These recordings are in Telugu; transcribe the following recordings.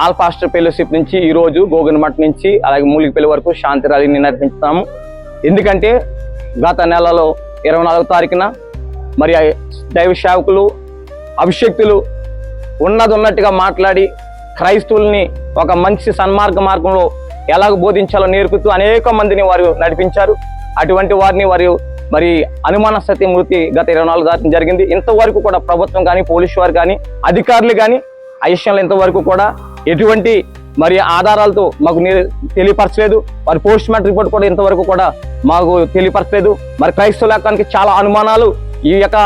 ఆల్ పాస్టర్ ఫెలోషిప్ నుంచి ఈరోజు రోజు నుంచి అలాగే మూలికపల్లి వరకు శాంతి ర్యాలీని నిర్వహిస్తున్నాము. ఎందుకంటే గత నెలలో ఇరవై నాలుగో తారీఖున మరి దైవ సేవకులు అభిషక్తులు ఉన్నది ఉన్నట్టుగా మాట్లాడి క్రైస్తవుల్ని ఒక మంచి సన్మార్గ మార్గంలో ఎలాగ బోధించాలో నేర్పుతూ అనేక మందిని వారు నడిపించారు. అటువంటి వారిని వారు మరి అనుమానాస్పతి మృతి గత ఇరవై నాలుగు తారీఖున జరిగింది. ఇంతవరకు కూడా ప్రభుత్వం కానీ పోలీసు వారు కానీ అధికారులు కానీ ఆ విషయంలో ఇంతవరకు కూడా ఎటువంటి మరి ఆధారాలతో మాకు తెలియపరచలేదు. వారి పోస్ట్ మార్టం రిపోర్ట్ కూడా ఇంతవరకు కూడా మాకు తెలియపరచలేదు. మరి క్రైస్తవ లోకానికి చాలా అనుమానాలు ఈ యొక్క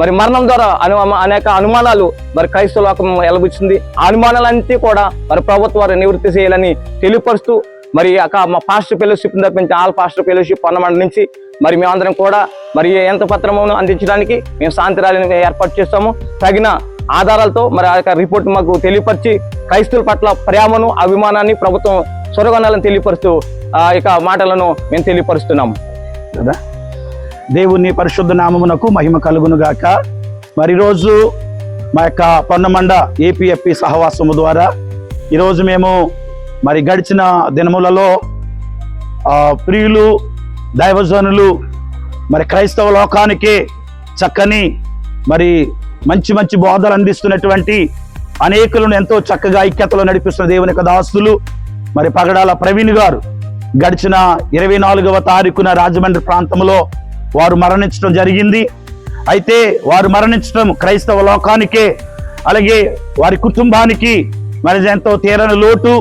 మరి మరణం ద్వారా అను అనేక అనుమానాలు మరి క్రైస్తవ లోకం ఎలబుచ్చింది. ఆ అనుమానాలన్నీ కూడా మరి ప్రభుత్వాలు నివృత్తి చేయాలని తెలియపరుస్తూ మరి అక్క మా పాస్టర్ ఫెలోషిప్ తప్పించి ఆల్ పాస్టర్ ఫెలోషిప్ అన్నమాట నుంచి మరి మేమందరం కూడా మరి ఎంత పత్రమును అందించడానికి మేము శాంతి ర్యాలీని ఏర్పాటు చేస్తాము. తగిన ఆధారాలతో మరి ఆ యొక్క రిపోర్ట్ మాకు తెలియపరిచి క్రైస్తవుల పట్ల ప్రేమను అభిమానాన్ని ప్రభుత్వం చొరగొనాలని తెలియపరుస్తూ ఆ యొక్క మాటలను మేము తెలియపరుస్తున్నాము. కదా? దేవుని పరిశుద్ధ నామమునకు మహిమ కలుగును గాక మరి రోజు మా యొక్క పొన్నమండ ఏపీఎఫ్పి సహవాసము ద్వారా ఈరోజు మేము మరి గడిచిన దినములలో ప్రియులు దైవజనులు మరి క్రైస్తవ లోకానికి చక్కని మరి మంచి మంచి బోధలు అందిస్తున్నటువంటి అనేకులను ఎంతో చక్కగా ఐక్యతలో నడిపిస్తున్న దేవుని యొక్క దాస్తులు మరి పగడాల ప్రవీణ్ గారు గడిచిన ఇరవై నాలుగవ తారీఖున రాజమండ్రి ప్రాంతంలో వారు మరణించడం జరిగింది. అయితే వారు మరణించడం క్రైస్తవ లోకానికే అలాగే వారి కుటుంబానికి మరి ఎంతో తీరని లోటు.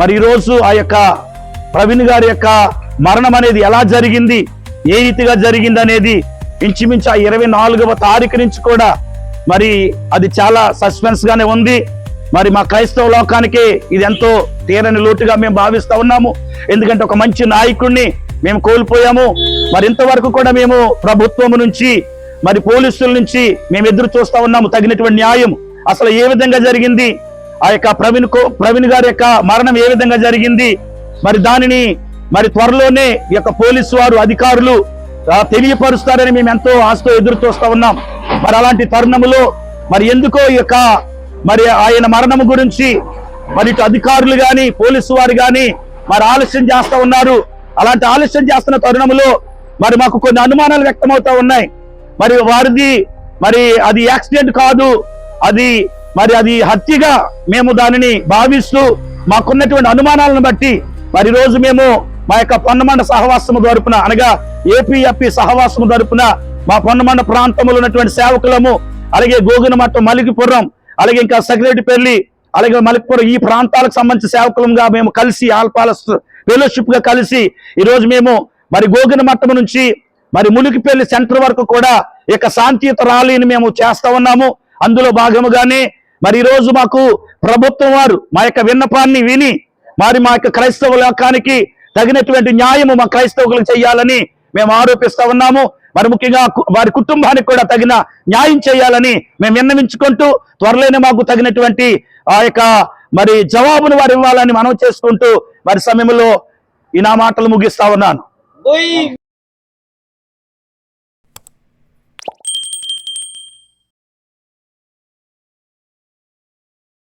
మరి ఈరోజు ఆ యొక్క ప్రవీణ్ గారి యొక్క మరణం అనేది ఎలా జరిగింది? ఏ రీతిగా జరిగింది అనేది ఇంచుమించు ఆ ఇరవై నాలుగవ తారీఖు నుంచి కూడా మరి అది చాలా సస్పెన్స్ గానే ఉంది. మరి మా క్రైస్తవ లోకానికి ఇది ఎంతో తీరని లోటుగా మేము భావిస్తూ ఉన్నాము. ఎందుకంటే ఒక మంచి నాయకుడిని మేము కోల్పోయాము. మరి ఇంతవరకు కూడా మేము ప్రభుత్వం నుంచి మరి పోలీసుల నుంచి మేము ఎదురు చూస్తూ ఉన్నాము. తగినటువంటి న్యాయం అసలు ఏ విధంగా జరిగింది? ఆ యొక్క ప్రవీణ్ కో ప్రవీణ్ గారి యొక్క మరణం ఏ విధంగా జరిగింది? మరి దానిని మరి త్వరలోనే ఈ యొక్క పోలీసు వారు అధికారులు తెలియపరుస్తారని మేము ఎంతో ఆశతో ఎదురు చూస్తూ ఉన్నాం. మరి అలాంటి తరుణములో మరి ఎందుకో ఈ యొక్క మరి ఆయన మరణం గురించి మరి ఇటు అధికారులు గాని పోలీసు వారు గాని మరి ఆలస్యం చేస్తా ఉన్నారు. అలాంటి ఆలస్యం చేస్తున్న తరుణములో మరి మాకు కొన్ని అనుమానాలు వ్యక్తమవుతా ఉన్నాయి. మరి వారిది మరి అది యాక్సిడెంట్ కాదు. అది మరి అది హత్యగా మేము దానిని భావిస్తూ మాకున్నటువంటి అనుమానాలను బట్టి మరి రోజు మేము మా యొక్క పన్నమండ సహవాసము తరపున అనగా ఏపీఎఫ్పి సహవాసము తరపున మా పొన్నమండ ప్రాంతంలో ఉన్నటువంటి సేవకులము అలాగే గోగునమట్ట మలికిపురం అలాగే ఇంకా సెక్రటరీపల్లి అలాగే మలికిపురం ఈ ప్రాంతాలకు సంబంధించిన సేవకులంగా మేము కలిసి ఆల్పాల ఫెలోషిప్గా కలిసి ఈరోజు మేము మరి గోగిన మట్టం నుంచి మరి ములికిపల్లి సెంటర్ వరకు కూడా ఈ యొక్క శాంతియుత ర్యాలీని మేము చేస్తా ఉన్నాము. అందులో భాగముగానే మరి ఈ రోజు మాకు ప్రభుత్వం వారు మా యొక్క విన్నపాన్ని విని మరి మా యొక్క క్రైస్తవ లోకానికి తగినటువంటి న్యాయము మా క్రైస్తవులకు చేయాలని మేము ఆరోపిస్తా ఉన్నాము. మరి ముఖ్యంగా వారి కుటుంబానికి కూడా తగిన న్యాయం చేయాలని మేము విన్నవించుకుంటూ త్వరలోనే మాకు తగినటువంటి ఆ యొక్క మరి జవాబును వారు ఇవ్వాలని మనం చేసుకుంటూ మరి సమయంలో ఈ నా మాటలు ముగిస్తా ఉన్నాను.